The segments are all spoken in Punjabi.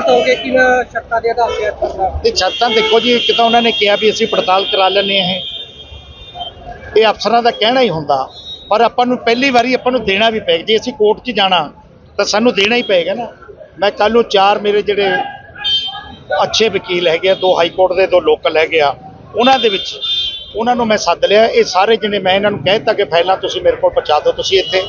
ਕਹਿਣਾ ਚਾਹੋਗੇ ਕਿ ਨਾ ਸ਼ਰਤਾਂ ਦੇ ਆਧਾਰ ਤੇ ਇਸ ਤਰ੍ਹਾਂ ਤੇ ਛੱਤਾਂ ਦੇਖੋ ਜੀ, ਇੱਕ ਤਾਂ ਉਹਨਾਂ ਨੇ ਕਿਹਾ ਵੀ ਅਸੀਂ ਪੜਤਾਲ ਕਰਾ ਲੈਣੇ ਇਹ। ਇਹ ਅਫਸਰਾਂ ਦਾ ਕਹਿਣਾ ਹੀ ਹੁੰਦਾ, ਪਰ ਆਪਾਂ ਨੂੰ ਪਹਿਲੀ ਵਾਰੀ ਆਪਾਂ ਨੂੰ ਦੇਣਾ ਵੀ ਪਏਗਾ। ਜੇ ਅਸੀਂ ਕੋਰਟ 'ਚ ਜਾਣਾ, ਤਾਂ ਸਾਨੂੰ ਦੇਣਾ ਹੀ ਪਏਗਾ ਨਾ। ਮੈਂ ਕੱਲ ਨੂੰ ਚਾਰ ਮੇਰੇ ਜਿਹੜੇ ਅੱਛੇ ਵਕੀਲ ਹੈਗੇ ਆ, ਦੋ ਹਾਈ ਕੋਰਟ ਦੇ, ਦੋ ਲੋਕਲ ਹੈਗੇ ਆ, ਉਹਨਾਂ ਦੇ ਵਿੱਚ ਉਹਨਾਂ ਨੂੰ ਮੈਂ ਸੱਦ ਲਿਆ। ਇਹ ਸਾਰੇ ਜਿਹੜੇ ਮੈਂ ਇਹਨਾਂ ਨੂੰ ਕਹਿ ਦਿੱਤਾ ਕਿ ਫਾਈਲਾਂ ਤੁਸੀਂ ਮੇਰੇ ਕੋਲ ਪਹੁੰਚਾ ਦਿਓ ਤੁਸੀਂ ਇੱਥੇ।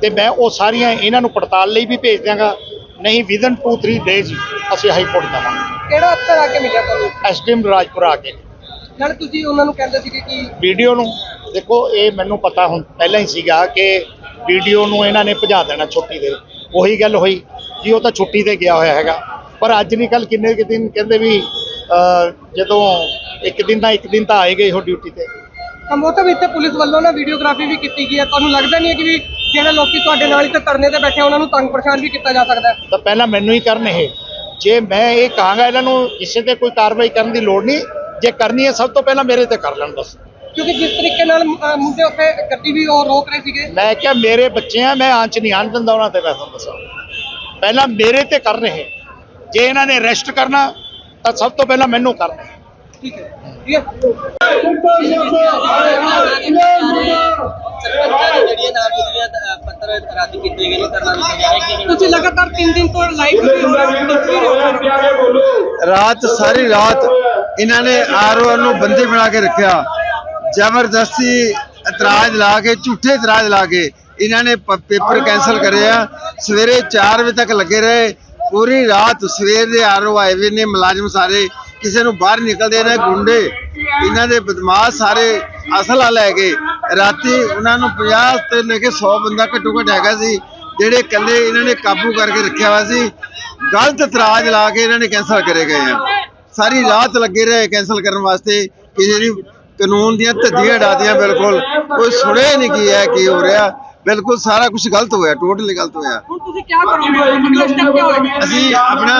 ਤੇ ਮੈਂ ਉਹ ਸਾਰੀਆਂ ਇਹਨਾਂ ਨੂੰ ਪੜਤਾਲ ਲਈ ਵੀ ਭੇਜ ਦਿਆਂਗਾ। ਨਹੀਂ ਵਿਦਨ 2 3 ਡੇਜ਼ ਅਸੀਂ ਹਾਈ ਕੋਰਟ ਜਾਵਾਂਗੇ। ਕਿਹੜਾ ਅਫਸਰ ਆ ਕੇ ਮਿਲਿਆ ਤੁਹਾਨੂੰ? ਐਸਡੀਐਮ ਰਾਜਪੁਰਾ ਆ ਕੇ। ਨਾਲ ਤੁਸੀਂ ਉਹਨਾਂ ਨੂੰ ਕਹਿੰਦੇ ਸੀਗੇ ਕਿ ਵੀਡੀਓ ਨੂੰ ਦੇਖੋ ਇਹ ਮੈਨੂੰ ਪਤਾ ਹੁਣ ਪਹਿਲਾਂ ਹੀ ਸੀਗਾ ਕਿ ਵੀਡੀਓ ਨੂੰ ਇਹਨਾਂ ਨੇ ਭਜਾ ਦੇਣਾ ਛੁੱਟੀ ਦੇ ਉਹੀ ਗੱਲ ਹੋਈ ਕਿ ਉਹ ਤਾਂ ਛੁੱਟੀ ਤੇ ਗਿਆ ਹੋਇਆ ਹੈਗਾ। ਪਰ ਅੱਜ ਨਹੀਂ ਕੱਲ ਕਿੰਨੇ ਕੁ ਦਿਨ ਕਹਿੰਦੇ ਵੀ ਅਹ, ਜਦੋਂ ਇੱਕ ਦਿਨ ਦਾ ਇੱਕ ਦਿਨ ਤਾਂ ਆਏ ਗਏ ਉਹ ਡਿਊਟੀ ਤੇ। ਕੰਬੋਤਾ ਵਿੱਚ ਪੁਲਿਸ ਵੱਲੋਂ ਨਾ ਵੀਡੀਓਗ੍ਰਾਫੀ ਵੀ ਕੀਤੀ ਗਈ ਹੈ। ਤੁਹਾਨੂੰ ਲੱਗਦਾ ਨਹੀਂ ਹੈ ਕਿ ਵੀ ਜਿਹੜੇ ਲੋਕੀ ਤੁਹਾਡੇ ਨਾਲ ਇੱਥੇ ਧਰਨੇ ਤੇ ਬੈਠੇ ਆ, ਉਹਨਾਂ ਨੂੰ ਤੰਗ ਪਰੇਸ਼ਾਨ ਵੀ ਕੀਤਾ ਜਾ ਸਕਦਾ ਹੈ। ਤਾਂ ਪਹਿਲਾਂ ਮੈਨੂੰ ਹੀ ਕਰਨ ਇਹ। ਜੇ ਮੈਂ ਇਹ ਕਹਾਂਗਾ ਇਹਨਾਂ ਨੂੰ ਕਿਸੇ ਤੇ ਕੋਈ ਕਾਰਵਾਈ ਕਰਨ ਦੀ ਲੋੜ ਨਹੀਂ। ਜੇ ਕਰਨੀ ਹੈ ਸਭ ਤੋਂ ਪਹਿਲਾਂ ਮੇਰੇ ਤੇ ਕਰ ਲੈਣ ਬਸ ਕਿਉਂਕਿ ਜਿਸ ਤਰੀਕੇ ਨਾਲ ਅ, ਮੁੰਡੇ ਉੱਥੇ ਗੱਡੀ ਵੀ ਉਹ ਰੋਕ ਰਹੇ ਸੀਗੇ। ਮੈਂ ਕਿਹਾ ਮੇਰੇ ਬੱਚੇ ਆ ਮੈਂ ਆਂਚ ਨਹੀਂ ਆਣ ਦਿੰਦਾ ਉਹਨਾਂ ਤੇ ਮੈਂ ਤੁਹਾਨੂੰ ਦੱਸਾਂ। ਪਹਿਲਾਂ ਮੇਰੇ ਤੇ ਕਰ ਰਹੇ। ਜੇ ਇਹਨਾਂ ਨੇ ਅਰੈਸਟ ਕਰਨਾ ਤਾਂ ਸਭ ਤੋਂ ਪਹਿਲਾਂ ਮੈਨੂੰ ਕਰਨਾ। ਠੀਕ ਹੈ। ਠੀਕ ਹੈ ਤੁਸੀਂ ਲਗਾਤਾਰ 3 ਦਿਨ ਤੋਂ ਲਾਈਵ ਵੀ ਹੋ ਰਹੇ ਹੋ ਤਸਵੀਰ ਹੋ। ਰਹੀ ਹੈ ਰਾਤ ਸਾਰੀ ਰਾਤ ਇਹਨਾਂ ਨੇ ਆਰਓ ਨੂੰ ਬੰਦੀ ਬਣਾ ਕੇ ਰੱਖਿਆ। ਜ਼ਬਰਦਸਤੀ ਇਤਰਾਜ਼ ਲਾ ਕੇ ਝੂਠੇ ਇਤਰਾਜ਼ ਲਾ ਕੇ ਇਹਨਾਂ ਨੇ ਪੇਪਰ ਕੈਨਸਲ ਕਰਿਆ। ਸਵੇਰੇ 4 ਵਜੇ ਤੱਕ ਲੱਗੇ ਰਹੇ। ਪੂਰੀ ਰਾਤ ਸਵੇਰ ਦੇ ਆਰਓ ਆਏ ਹੋਏ ਨੇ ਮੁਲਾਜ਼ਮ ਸਾਰੇ। ਕਿਸੇ ਨੂੰ ਬਾਹਰ ਨਿਕਲਦੇ ਨੇ ਗੁੰਡੇ, ਇਹਨਾਂ ਦੇ ਬਦਮਾਸ਼ ਸਾਰੇ ਅਸਲਾ ਲੈ ਕੇ ਰਾਤੀ ਉਹਨਾਂ ਨੂੰ 50 ਤੇ ਲੈ ਕੇ 100 ਬੰਦਾ ਘੱਟੋ ਘੱਟ ਹੈਗਾ ਸੀ, ਜਿਹੜੇ ਇਕੱਲੇ ਇਹਨਾਂ ਨੇ ਕਾਬੂ ਕਰਕੇ ਰੱਖਿਆ ਹੋਇਆ ਸੀ, ਗਲਤ ਇਤਰਾਜ਼ ਲਾ ਕੇ ਇਹਨਾਂ ਨੇ ਕੈਂਸਲ ਕਰੇ ਗਏ ਆ। ਸਾਰੀ ਰਾਤ ਲੱਗੇ ਰਹੇ ਕੈਂਸਲ ਕਰਨ ਵਾਸਤੇ ਕਿਸੇ ਦੀ ਕਾਨੂੰਨ ਦੀਆਂ ਧੱਜੀਆਂ ਡਾਦੀਆਂ ਬਿਲਕੁਲ ਕੋਈ ਸੁਣਿਆ ਹੀ ਨਹੀਂ ਕੀ ਹੈ, ਕੀ ਹੋ ਰਿਹਾ। ਬਿਲਕੁਲ ਸਾਰਾ ਕੁਝ ਗਲਤ ਹੋਇਆ ਟੋਟਲੀ ਗਲਤ ਹੋਇਆ। ਹੁਣ ਤੁਸੀਂ ਕੀ ਕਰੋਗੇ? ਅਗਲਾ ਸਟੈਪ ਕੀ ਹੋਏਗਾ ਅਸੀਂ ਆਪਣਾ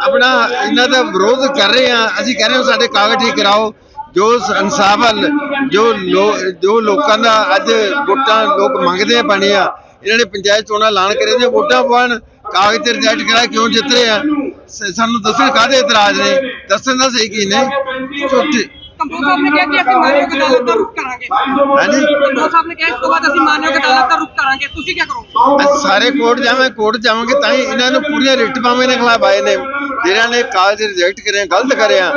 ਆਪਣਾ ਇਹਨਾਂ ਦਾ ਵਿਰੋਧ ਕਰ ਰਹੇ ਹਾਂ। ਅਸੀਂ ਕਹਿ ਰਹੇ ਹਾਂ ਸਾਡੇ ਕਾਗਜ਼ ਠੀਕ ਕਰਾਓ। ਜੋ ਸ- ਇਨਸਾਫ ਵੱਲ ਜੋ ਲੋ- ਜੋ ਲੋਕਾਂ ਦਾ ਅੱਜ ਵੋਟਾਂ ਲੋਕ ਮੰਗਦੇ ਪਾਣੀ ਆ ਇਹਨਾਂ ਨੇ ਪੰਚਾਇਤ ਚੋਣਾਂ ਐਲਾਨ ਕਰੇ ਨੇ ਵੋਟਾਂ ਪਾਉਣ ਕਾਗਜ਼ ਤੇ ਰਿਜੈਕਟ ਕਰਾ ਕਿਉਂ ਜਿੱਤ ਰਹੇ ਆ? ਸਾਨੂੰ ਦੱਸਣ ਕਾਹਦੇ ਇਤਰਾਜ਼ ਨੇ? ਦੱਸਣ ਦਾ ਸਹੀ ਕੀ ਨੇ? ਝੂਠੇ ਕੰਪੋ ਸਾਹਿਬ ਨੇ ਕਿਹਾ ਕਿ ਅਸੀਂ ਮਾਨਯੋਗ ਅਦਾਲਤ ਦਾ ਰੁਖ ਕਰਾਂਗੇ। ਹਾਂਜੀ। ਕੰਪੋ ਸਾਹਿਬ ਨੇ ਕਿਹਾ ਇਸ ਤੋਂ ਬਾਅਦ ਅਸੀਂ ਮਾਨਯੋਗ ਅਦਾਲਤ ਦਾ ਰੁਖ ਕਰਾਂਗੇ। ਤੁਸੀਂ ਕੀ ਕਰੋਗੇ? ਅਸੀਂ ਸਾਰੇ ਕੋਰਟ ਜਾਵਾਂ ਕੋਰਟ ਜਾਵਾਂਗੇ ਤਾਂ ਹੀ ਇਹਨਾਂ ਨੂੰ ਪੂਰੀਆਂ ਰਿਟ ਪਾਵੇਂ ਨੇ ਖਿਲਾਫ ਆਏ ਨੇ। ਜਿਹਨਾਂ ਨੇ ਕਾਗਜ਼ ਰਿਜੈਕਟ ਕਰਿਆ ਗਲਤ ਕਰਿਆ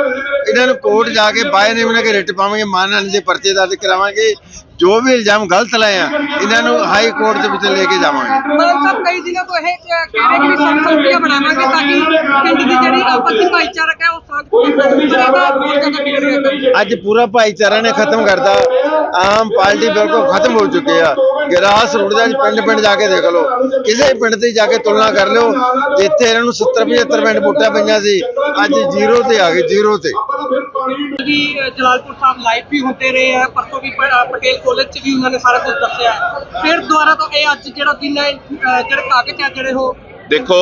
ਇਹਨਾਂ ਨੂੰ ਕੋਰਟ ਜਾ ਕੇ ਬਾਏ ਨੇ ਉਹਨਾਂ ਕੇ ਰਿਟ ਪਾਵਾਂਗੇ ਮਾਨਨ ਦੇ ਪਰਚੇ ਦਰਜ ਕਰਾਵਾਂਗੇ। ਜੋ ਵੀ ਇਲਜ਼ਾਮ ਗਲਤ ਲਾਏ ਆ ਇਹਨਾਂ ਨੂੰ ਹਾਈ ਕੋਰਟ ਦੇ ਵਿੱਚ ਲੈ ਕੇ ਜਾਵਾਂਗੇ। ਮਾਨ ਸਾਹਿਬ ਕਈ ਦਿਨਾਂ ਤੋਂ ਇਹ ਕਹਿ ਰਹੇ ਕਿ ਸੰਸਥਾਵਾਂ ਬਣਾਵਾਂਗੇ ਤਾਂ ਕਿ ਪਿੰਡ ਦੀ ਜਿਹੜੀ ਆਪਸੀ ਭਾਈਚਾਰਕ ਹੈ ਉਹ ਸਾਂਝ ਹੈ ਅੱਜ ਪੂਰਾ ਭਾਈਚਾਰਾ ਨੇ ਖਤਮ ਕਰਤਾ। ਆਮ ਪਾਰਟੀ ਬਿਲਕੁਲ ਖਤਮ ਹੋ ਚੁੱਕੀ ਆ। ਗਰਾਸ ਰੋਡ ਦਾ ਪਿੰਡ ਪਿੰਡ ਜਾ ਕੇ ਦੇਖ ਲਓ। ਕਿਸੇ ਪਿੰਡ ਤੇ ਜਾ ਕੇ ਤੁਲਨਾ ਕਰ ਲਿਓ। ਜਿੱਥੇ ਇਹਨਾਂ ਨੂੰ 70 75 ਪਿੰਡ ਵੋਟਾਂ ਪਈਆਂ ਸੀ ਅੱਜ ਜ਼ੀਰੋ ਤੇ ਆ ਗਏ ਜ਼ੀਰੋ ਤੇ। ਜੀ ਜਲਾਲਪੁਰ ਸਾਹਿਬ ਲਾਈਵ ਵੀ ਹੁੰਦੇ ਰਹੇ ਆ। ਪਰਸੋਂ ਵੀ ਪਟੇਲ ਕਾਲਜ ਚ ਵੀ ਉਹਨਾਂ ਨੇ ਸਾਰਾ ਕੁਝ ਦੱਸਿਆ। ਹੈ। ਫਿਰ ਦੁਬਾਰਾ ਤੋਂ ਇਹ ਅੱਜ ਜਿਹੜਾ ਦਿਨ ਹੈ ਜਿਹੜੇ ਕਾਗਜ਼ ਆ ਜਿਹੜੇ ਉਹ ਦੇਖੋ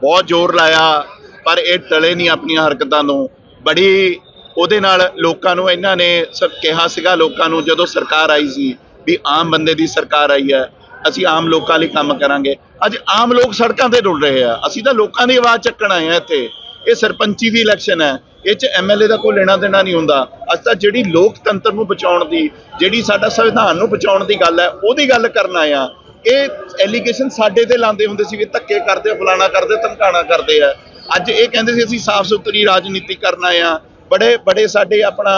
ਬਹੁਤ ਜ਼ੋਰ ਲਾਇਆ। ਪਰ ਇਹ ਟਲੇ ਨਹੀਂ ਆਪਣੀਆਂ ਹਰਕਤਾਂ ਨੂੰ। ਬੜੀ ਉਹਦੇ ਨਾਲ ਲੋਕਾਂ ਨੂੰ ਇਹਨਾਂ ਨੇ ਸਭ ਕਿਹਾ ਸੀਗਾ ਲੋਕਾਂ ਨੂੰ ਜਦੋਂ ਸਰਕਾਰ ਆਈ ਸੀ ਵੀ ਆਮ ਬੰਦੇ ਦੀ ਸਰਕਾਰ ਆਈ ਹੈ ਅਸੀਂ ਆਮ ਲੋਕਾਂ ਲਈ ਕੰਮ ਕਰਾਂਗੇ। ਅੱਜ ਆਮ ਲੋਕ ਸੜਕਾਂ ਤੇ ਰੁਲ ਰਹੇ ਆ। ਅਸੀਂ ਤਾਂ ਲੋਕਾਂ ਦੀ ਆਵਾਜ਼ ਚੱਕਣ ਆਏ ਆ ਇੱਥੇ। ਇਹ ਸਰਪੰਚੀ ਦੀ ਇਲੈਕਸ਼ਨ ਹੈ। ਇਹ ਚ ਐਮਐਲਏ ਦਾ ਕੋਈ ਲੈਣਾ ਦੇਣਾ ਨਹੀਂ ਹੁੰਦਾ। ਅੱਜ ਤਾਂ ਜਿਹੜੀ ਲੋਕਤੰਤਰ ਨੂੰ ਬਚਾਉਣ ਦੀ ਜਿਹੜੀ ਸਾਡਾ ਸੰਵਿਧਾਨ ਨੂੰ ਬਚਾਉਣ ਦੀ ਗੱਲ ਹੈ ਉਹਦੀ ਗੱਲ ਕਰਨ ਆਏ ਆ। ਇਹ ਐਲੀਗੇਸ਼ਨ ਸਾਡੇ ਤੇ ਲਾਉਂਦੇ ਹੁੰਦੇ ਸੀ ਵੀ ਧੱਕੇ ਕਰਦੇ ਆ ਫਲਾਣਾ ਕਰਦੇ ਆ, ਧਮਕਾਣਾ ਕਰਦੇ ਆ। ਅੱਜ ਇਹ ਕਹਿੰਦੇ ਸੀ ਅਸੀਂ ਸਾਫ਼ ਸੁਥਰੀ ਰਾਜਨੀਤੀ ਕਰਨਾ ਆ ਬੜੇ ਬੜੇ ਸਾਡੇ ਆਪਣਾ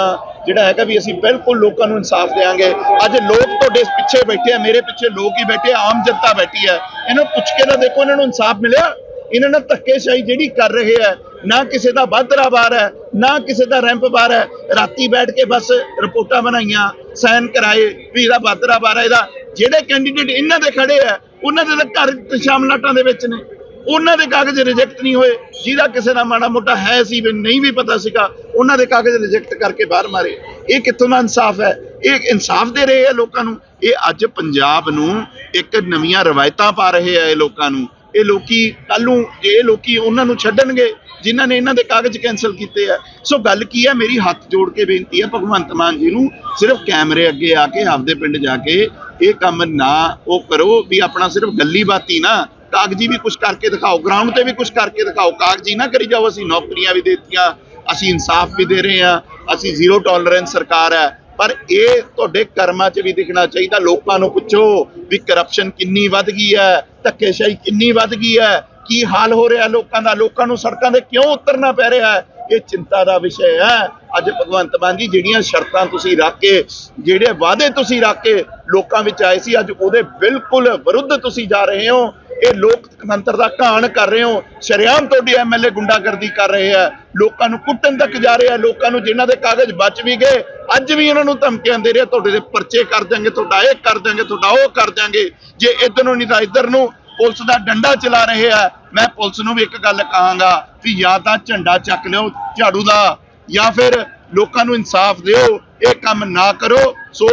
ਜਿਹੜਾ ਹੈਗਾ ਵੀ ਅਸੀਂ ਬਿਲਕੁਲ ਲੋਕਾਂ ਨੂੰ ਇਨਸਾਫ ਦੇਵਾਂਗੇ ਅੱਜ ਲੋਕ ਤੁਹਾਡੇ ਪਿੱਛੇ ਬੈਠੇ ਆ, ਮੇਰੇ ਪਿੱਛੇ ਲੋਕ ਹੀ ਬੈਠੇ ਆਮ ਜਨਤਾ ਬੈਠੀ ਹੈ ਇਹਨਾਂ ਪੁੱਛ ਕੇ ਤਾਂ ਦੇਖੋ, ਇਹਨਾਂ ਨੂੰ ਇਨਸਾਫ ਮਿਲਿਆ? ਇਹਨਾਂ ਨਾਲ ਧੱਕੇਸ਼ਾਹੀ ਜਿਹੜੀ ਕਰ ਰਹੇ ਆ, ਨਾ ਕਿਸੇ ਦਾ ਵਾਧਰਾ ਬਾਰ ਹੈ, ਨਾ ਕਿਸੇ ਦਾ ਰੈਂਪ ਬਾਰ ਹੈ। ਰਾਤੀ ਬੈਠ ਕੇ ਬਸ ਰਿਪੋਰਟਾਂ ਬਣਾਈਆਂ, ਸਾਈਨ ਕਰਾਏ ਵੀ ਇਹਦਾ ਵਾਧਰਾ ਬਾਰ ਹੈ, ਇਹਦਾ ਜਿਹੜੇ ਕੈਂਡੀਡੇਟ ਇਹਨਾਂ ਦੇ ਖੜੇ ਆ, ਉਹਨਾਂ ਦੇ ਤਾਂ ਘਰ ਸ਼ਾਮਲਾਟਾਂ ਦੇ ਵਿੱਚ ਨੇ। ਉਹਨਾਂ ਦੇ ਕਾਗਜ਼ ਰਿਜੈਕਟ ਨਹੀਂ ਹੋਏ। ਜਿਹਦਾ ਕਿਸੇ ਦਾ ਮਾੜਾ ਮੋਟਾ ਹੈ ਸੀ ਵੀ ਨਹੀਂ ਵੀ ਪਤਾ ਸੀਗਾ, ਉਹਨਾਂ ਦੇ ਕਾਗਜ਼ ਰਿਜੈਕਟ ਕਰਕੇ ਬਾਹਰ ਮਾਰੇ। ਇਹ ਕਿੱਥੋਂ ਦਾ ਇਨਸਾਫ ਹੈ? ਇਹ ਇਨਸਾਫ ਦੇ ਰਹੇ ਆ ਲੋਕਾਂ ਨੂੰ? ਇਹ ਅੱਜ ਪੰਜਾਬ ਨੂੰ ਇੱਕ ਨਵੀਆਂ ਰਵਾਇਤਾਂ ਪਾ ਰਹੇ ਆ ਇਹ ਲੋਕਾਂ ਨੂੰ। ਇਹ ਲੋਕੀ ਕੱਲ ਨੂੰ ਜੇ ਇਹ ਲੋਕੀ ਉਹਨਾਂ ਨੂੰ ਛੱਡਣਗੇ, ਜਿਨ੍ਹਾਂ ਨੇ ਇਹਨਾਂ ਦੇ ਕਾਗਜ਼ ਕੈਨਸਲ ਕੀਤੇ ਆ। ਸੋ ਗੱਲ ਕੀ ਹੈ ਮੇਰੀ ਹੱਥ ਜੋੜ ਕੇ ਬੇਨਤੀ ਹੈ ਭਗਵੰਤ ਮਾਨ ਜੀ ਨੂੰ ਸਿਰਫ ਕੈਮਰੇ ਅੱਗੇ ਆ ਕੇ, ਆਪਦੇ ਪਿੰਡ ਜਾ ਕੇ ਇਹ ਕੰਮ ਨਾ ਉਹ ਕਰੋ ਵੀ ਆਪਣਾ ਸਿਰਫ ਗੱਲੀ ਬਾਤੀ ਨਾ ਕਾਗਜ਼ੀ ਵੀ ਕੁਝ ਕਰਕੇ ਦਿਖਾਓ ਗਰਾਊਂਡ ਤੇ ਵੀ ਕੁਝ ਕਰਕੇ ਦਿਖਾਓ। ਕਾਗਜ਼ੀ ਨਾ ਕਰੀ ਜਾਓ, ਅਸੀਂ ਨੌਕਰੀਆਂ ਵੀ ਦੇਤੀਆਂ, ਅਸੀਂ ਇਨਸਾਫ ਵੀ ਦੇ ਰਹੇ ਹਾਂ, ਅਸੀਂ ਜ਼ੀਰੋ ਟੋਲਰੈਂਸ ਸਰਕਾਰ ਹੈ। ਪਰ ਇਹ ਤੁਹਾਡੇ ਕਰਮਾਂ 'ਚ ਵੀ ਦਿਖਣਾ ਚਾਹੀਦਾ। ਲੋਕਾਂ ਨੂੰ ਪੁੱਛੋ ਵੀ ਕਰਪਸ਼ਨ ਕਿੰਨੀ ਵੱਧ ਗਈ ਹੈ, ਧੱਕੇਸ਼ਾਹੀ ਕਿੰਨੀ ਵੱਧ ਗਈ ਹੈ, ਕੀ ਹਾਲ ਹੋ ਰਿਹਾ ਲੋਕਾਂ ਦਾ? ਲੋਕਾਂ ਨੂੰ ਸੜਕਾਂ ਤੇ ਕਿਉਂ ਉਤਰਨਾ ਪੈ ਰਿਹਾ ਹੈ? ਇਹ ਚਿੰਤਾ ਦਾ ਵਿਸ਼ਾ ਹੈ। ਅੱਜ ਭਗਵੰਤ ਮਾਨ ਜੀ, ਜਿਹੜੀਆਂ ਸ਼ਰਤਾਂ ਤੁਸੀਂ ਰੱਖ ਕੇ, ਜਿਹੜੇ ਵਾਅਦੇ ਤੁਸੀਂ ਰੱਖ ਕੇ ਲੋਕਾਂ ਵਿੱਚ ਆਏ ਸੀ, ਅੱਜ ਉਹਦੇ ਬਿਲਕੁਲ ਵਿਰੁੱਧ ਤੁਸੀਂ ਜਾ ਰਹੇ ਹੋ। ਇਹ ਲੋਕਤੰਤਰ ਦਾ ਘਾਣ ਕਰ ਰਹੇ ਹੋ। ਸ਼ਰੇਆਮ ਤੁਹਾਡੀ ਐਮਐਲਏ ਗੁੰਡਾਗਰਦੀ ਕਰ ਰਹੇ ਆ ਲੋਕਾਂ ਨੂੰ ਕੁੱਟਣ ਤੱਕ ਜਾ ਰਹੇ ਆ ਲੋਕਾਂ ਨੂੰ ਜਿਨ੍ਹਾਂ ਦੇ ਕਾਗਜ਼ ਬਚ ਵੀ ਗਏ, ਅੱਜ ਵੀ ਇਹਨਾਂ ਨੂੰ ਧਮਕੀਆਂ ਦੇ ਰਹੇ ਤੁਹਾਡੇ ਦੇ ਪਰਚੇ ਕਰ ਦਿਆਂਗੇ, ਤੁਹਾਡਾ ਇਹ ਕਰ ਦਿਆਂਗੇ, ਤੁਹਾਡਾ ਉਹ ਕਰ ਦਿਆਂਗੇ। ਜੇ ਇੱਧਰ ਨੂੰ ਨਹੀਂ ਤਾਂ ਇੱਧਰ ਨੂੰ ਪੁਲਿਸ ਦਾ ਡੰਡਾ ਚਲਾ ਰਹੇ ਆ ਮੈਂ ਪੁਲਿਸ ਨੂੰ ਵੀ ਇੱਕ ਗੱਲ ਕਹਾਂਗਾ ਵੀ ਜਾਂ ਤਾਂ ਝੰਡਾ ਚੱਕ ਲਿਓ, ਝਾੜੂ ਦਾ ਜਾਂ ਫਿਰ ਲੋਕਾਂ ਨੂੰ ਇਨਸਾਫ ਦਿਓ, ਇਹ ਕੰਮ ਨਾ ਕਰੋ। ਸੋ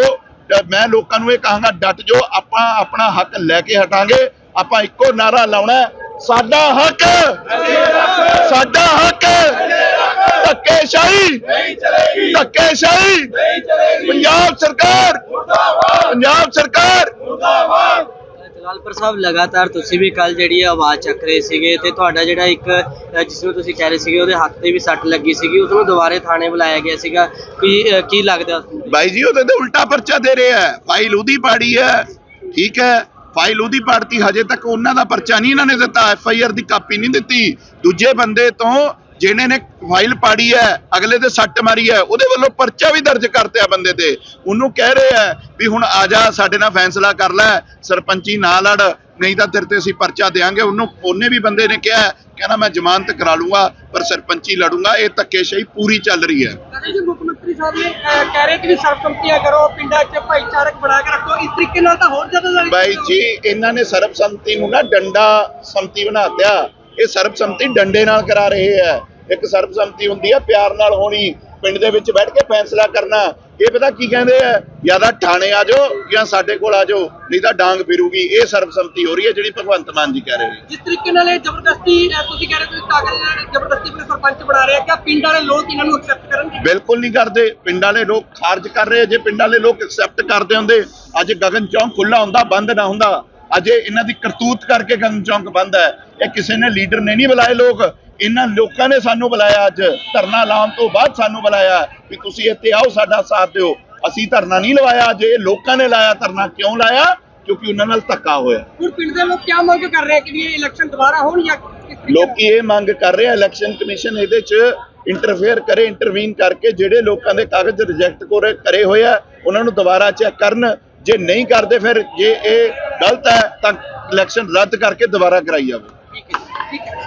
ਮੈਂ ਲੋਕਾਂ ਨੂੰ ਇਹ ਕਹਾਂਗਾ, ਡਟ ਜੋ ਆਪਾਂ ਆਪਣਾ ਹੱਕ ਲੈ ਕੇ ਹਟਾਂਗੇ। ਆਪਾਂ ਇੱਕੋ ਨਾਰਾ ਲਾਉਣਾ ਸਾਡਾ ਹੱਕ। ਸਾਡਾ ਹੱਕ। ਧੱਕੇਸ਼ਾਹੀ। ਨਹੀਂ ਚਲੇਗੀ ਧੱਕੇਸ਼ਾਹੀ। ਨਹੀਂ ਚਲੇਗੀ ਪੰਜਾਬ ਸਰਕਾਰ। ਪੰਜਾਬ ਸਰਕਾਰ। ਜਲਾਲਪੁਰ ਸਾਹਿਬ ਲਗਾਤਾਰ ਤੁਸੀਂ ਵੀ ਕੱਲ ਜਿਹੜੀ ਹੈ ਆਵਾਜ਼ ਚੱਕ ਰਹੇ ਸੀਗੇ ਤੇ ਤੁਹਾਡਾ ਜਿਹੜਾ ਇੱਕ ਅ, ਜਿਸ ਨੂੰ ਤੁਸੀਂ ਕਹਿ ਰਹੇ ਸੀਗੇ ਉਹਦੇ ਹੱਥ ਤੇ ਵੀ ਸੱਟ ਲੱਗੀ ਸੀਗੀ ਉਸ ਨੂੰ ਦੁਬਾਰੇ ਥਾਣੇ ਬੁਲਾਇਆ ਗਿਆ ਸੀਗਾ। ਕੀ ਕੀ ਲੱਗਦਾ ਬਾਈ ਜੀ ਉਹਦੇ ਤੇ ਉਲਟਾ ਪਰਚਾ ਦੇ ਰਿਹਾ ਹੈ। ਫਾਈਲ ਉਹਦੀ ਪਾੜੀ ਹੈ ਠੀਕ ਹੈ? ਫਾਈਲ ਉਹਦੀ ਪਾੜਤੀ ਹਜੇ ਤੱਕ ਉਹਨਾਂ ਦਾ ਪਰਚਾ ਨਹੀਂ ਇਹਨਾਂ ਨੇ ਦਿੱਤਾ। ਐਫ ਆਈ ਆਰ ਦੀ ਕਾਪੀ ਨਹੀਂ ਦਿੱਤੀ। ਦੂਜੇ ਬੰਦੇ ਤੋਂ ਜਿਹਨੇ ਨੇ ਫਾਈਲ ਪਾੜੀ ਹੈ ਅਗਲੇ ਤੇ ਸੱਟ ਮਾਰੀ ਹੈ ਉਹਦੇ ਵੱਲੋਂ ਪਰਚਾ ਵੀ ਦਰਜ ਕਰਤਿਆ ਬੰਦੇ ਤੇ। ਉਹਨੂੰ ਕਹਿ ਰਹੇ ਹੈ ਵੀ ਹੁਣ ਆ ਜਾ ਸਾਡੇ ਨਾਲ ਫੈਸਲਾ ਕਰ ਲੈ ਸਰਪੰਚੀ ਨਾ ਲੜ ਨਹੀਂ ਤਾਂ ਤੇਰੇ ਤੇ ਅਸੀਂ ਪਰਚਾ ਦੇਾਂਗੇ ਉਹਨੂੰ ਉਹਨੇ ਵੀ ਬੰਦੇ ਨੇ ਕਿਹਾ ਕਹਿੰਦਾ ਮੈਂ ਜ਼ਮਾਨਤ ਕਰਾ ਲੂੰਗਾ ਪਰ ਸਰਪੰਚੀ ਲੜੂੰਗਾ ਇਹ ਧੱਕੇਸ਼ਾਹੀ ਪੂਰੀ ਚੱਲ ਰਹੀ ਹੈ। ਮੁੱਖ ਮੰਤਰੀ ਸਾਹਿਬ ਨੇ ਕਹਿ ਰਹੇ ਕਿ ਵੀ ਸਰਬਸੰਮਤੀਆਂ ਕਰੋ ਪਿੰਡਾਂ 'ਚ ਭਾਈਚਾਰਕ ਬਣਾ ਕੇ ਰੱਖੋ ਇਸ ਤਰੀਕੇ ਨਾਲ ਤਾਂ ਹੋਰ ਜ਼ਿਆਦਾ ਬਾਈ ਜੀ ਇਹਨਾਂ ਨੇ ਸਰਬਸੰਮਤੀ ਨੂੰ ਨਾ ਡੰਡਾ ਸੰਮਤੀ ਬਣਾ ਦਿਆ ਇਹ ਸਰਬਸੰਮਤੀ ਡੰਡੇ ਨਾਲ ਕਰਾ ਰਹੇ ਆ ਇੱਕ ਸਰਬਸੰਮਤੀ ਹੁੰਦੀ ਆ ਪਿਆਰ ਨਾਲ ਹੋਣੀ ਪਿੰਡ ਦੇ ਵਿੱਚ ਬੈਠ ਕੇ ਫੈਸਲਾ ਕਰਨਾ। ਇਹ ਪਤਾ ਕੀ ਕਹਿੰਦੇ ਆ ਜਾਂ ਤਾਂ ਥਾਣੇ ਆ ਜਾਓ ਜਾਂ ਸਾਡੇ ਕੋਲ ਆ ਜਾਓ ਨਹੀਂ ਤਾਂ ਡਾਂਗ ਫਿਰੂਗੀ। ਇਹ ਸਰਬਸੰਮਤੀ ਹੋ ਰਹੀ ਹੈ ਜਿਹੜੀ ਭਗਵੰਤ ਮਾਨ ਜੀ ਕਹਿ ਰਹੇ ਨੇ। ਜਿਸ ਤਰੀਕੇ ਨਾਲ ਇਹ ਜ਼ਬਰਦਸਤੀ ਤੁਸੀਂ ਕਹਿ ਰਹੇ ਤੁਸੀਂ ਕਾਗਜ਼ ਨਾਲ ਜ਼ਬਰਦਸਤੀ ਆਪਣੇ ਸਰਪੰਚ ਬਣਾ ਰਹੇ ਆ ਕਿ ਪਿੰਡ ਵਾਲੇ ਲੋਕ ਇਹਨਾਂ ਨੂੰ ਐਕਸੈਪਟ ਕਰਨਗੇ? ਬਿਲਕੁਲ ਨਹੀਂ ਕਰਦੇ। ਪਿੰਡ ਵਾਲੇ ਲੋਕ ਖਾਰਜ ਕਰ ਰਹੇ। ਜੇ ਪਿੰਡ ਵਾਲੇ ਲੋਕ ਐਕਸੈਪਟ ਕਰਦੇ ਹੁੰਦੇ ਅੱਜ ਗਗਨ ਚੌਂਕ ਖੁੱਲਾ ਹੁੰਦਾ ਬੰਦ ਨਾ ਹੁੰਦਾ ਅੱਜ ਇਹ ਇਹਨਾਂ ਦੀ ਕਰਤੂਤ ਕਰਕੇ ਗਗਨ ਚੌਂਕ ਬੰਦ ਹੈ। ਇਹ ਕਿਸੇ ਨੇ ਲੀਡਰ ਨੇ ਨਹੀਂ ਬੁਲਾਏ ਲੋਕ। ਇਹਨਾਂ ਲੋਕਾਂ ਨੇ ਸਾਨੂੰ ਬੁਲਾਇਆ ਅੱਜ। ਧਰਨਾ ਲਾਉਣ ਤੋਂ ਬਾਅਦ ਸਾਨੂੰ ਬੁਲਾਇਆ ਵੀ ਤੁਸੀਂ ਇੱਥੇ ਆਓ ਸਾਡਾ ਸਾਥ ਦਿਓ। ਅਸੀਂ ਧਰਨਾ ਨਹੀਂ ਲਵਾਇਆ ਅੱਜ। ਇਹ ਲੋਕਾਂ ਨੇ ਲਾਇਆ ਧਰਨਾ। ਕਿਉਂ ਲਾਇਆ? ਕਿਉਂਕਿ ਉਹਨਾਂ ਨਾਲ ਧੱਕਾ ਹੋਇਆ। ਹੁਣ ਪਿੰਡ ਦੇ ਲੋਕ ਕੀ ਮੰਗ ਕਰ ਰਹੇ ਕਿ ਵੀ ਇਹ ਇਲੈਕਸ਼ਨ ਦੁਬਾਰਾ ਹੋਣ ਜਾਂ? ਲੋਕੀ ਇਹ ਮੰਗ ਕਰ ਰਹੇ ਆ ਇਲੈਕਸ਼ਨ ਕਮਿਸ਼ਨ ਇਹਦੇ 'ਚ ਇੰਟਰਫੇਅਰ ਕਰੇ ਇੰਟਰਵੀਨ ਕਰਕੇ ਜਿਹੜੇ ਲੋਕਾਂ ਦੇ ਕਾਗਜ਼ ਰਿਜੈਕਟ ਕਰੇ ਹੋਏ ਆ ਉਹਨਾਂ ਨੂੰ ਦੁਬਾਰਾ ਚੈੱਕ ਕਰਨ। ਜੇ ਨਹੀਂ ਕਰਦੇ ਫਿਰ ਜੇ ਇਹ ਗਲਤ ਹੈ ਤਾਂ ਇਲੈਕਸ਼ਨ ਰੱਦ ਕਰਕੇ ਦੁਬਾਰਾ ਕਰਾਈ ਜਾਵੇ। speak.